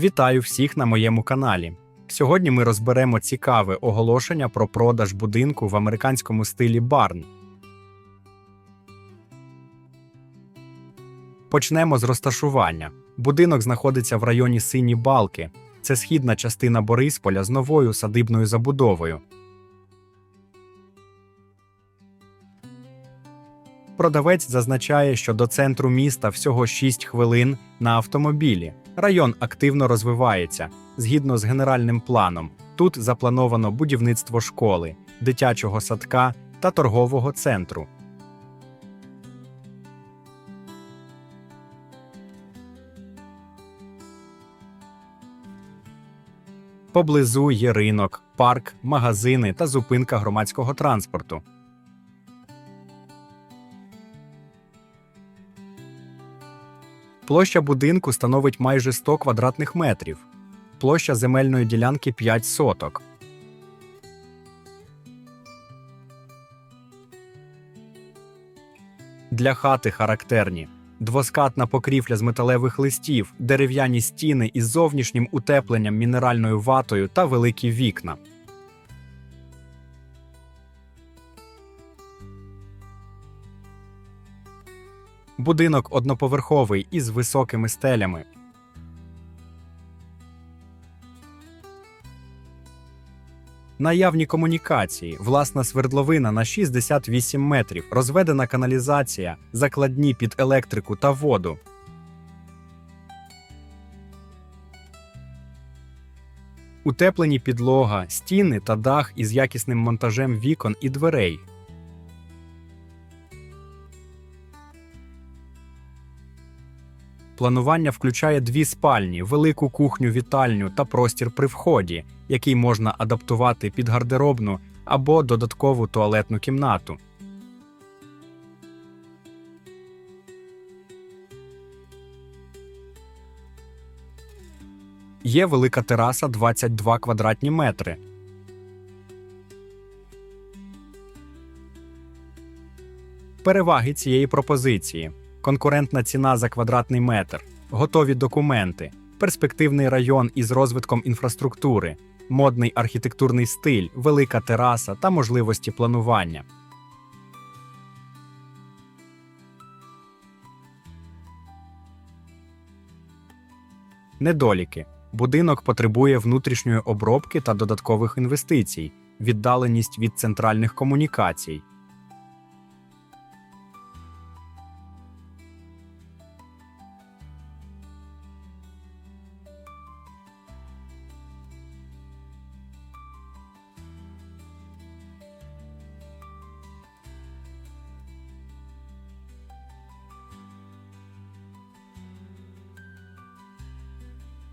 Вітаю всіх на моєму каналі. Сьогодні ми розберемо цікаве оголошення про продаж будинку в американському стилі Барн. Почнемо з розташування. Будинок знаходиться в районі Сині Балки. Це східна частина Борисполя з новою садибною забудовою. Продавець зазначає, що до центру міста всього 6 хвилин на автомобілі. Район активно розвивається згідно з генеральним планом. Тут заплановано будівництво школи, дитячого садка та торгового центру. Поблизу є ринок, парк, магазини та зупинка громадського транспорту. Площа будинку становить майже 100 квадратних метрів. Площа земельної ділянки 5 соток. Для хати характерні двоскатна покрівля з металевих листів, дерев'яні стіни із зовнішнім утепленням мінеральною ватою та великі вікна. Будинок одноповерховий із високими стелями. Наявні комунікації, власна свердловина на 68 метрів, розведена каналізація, закладні під електрику та воду. Утеплені підлога, стіни та дах із якісним монтажем вікон і дверей. Планування включає дві спальні, велику кухню-вітальню та простір при вході, який можна адаптувати під гардеробну або додаткову туалетну кімнату. Є велика тераса 22 квадратні метри. Переваги цієї пропозиції: конкурентна ціна за квадратний метр, готові документи, перспективний район із розвитком інфраструктури, модний архітектурний стиль, велика тераса та можливості планування. Недоліки. Будинок потребує внутрішньої обробки та додаткових інвестицій, віддаленість від центральних комунікацій.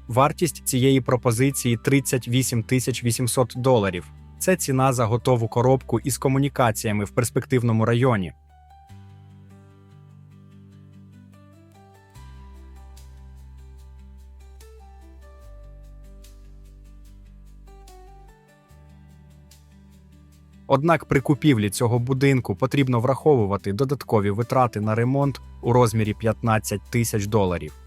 Вартість цієї пропозиції 38 тисяч 800 доларів. Це ціна за готову коробку із комунікаціями в перспективному районі. Однак при купівлі цього будинку потрібно враховувати додаткові витрати на ремонт у розмірі 15 тисяч доларів.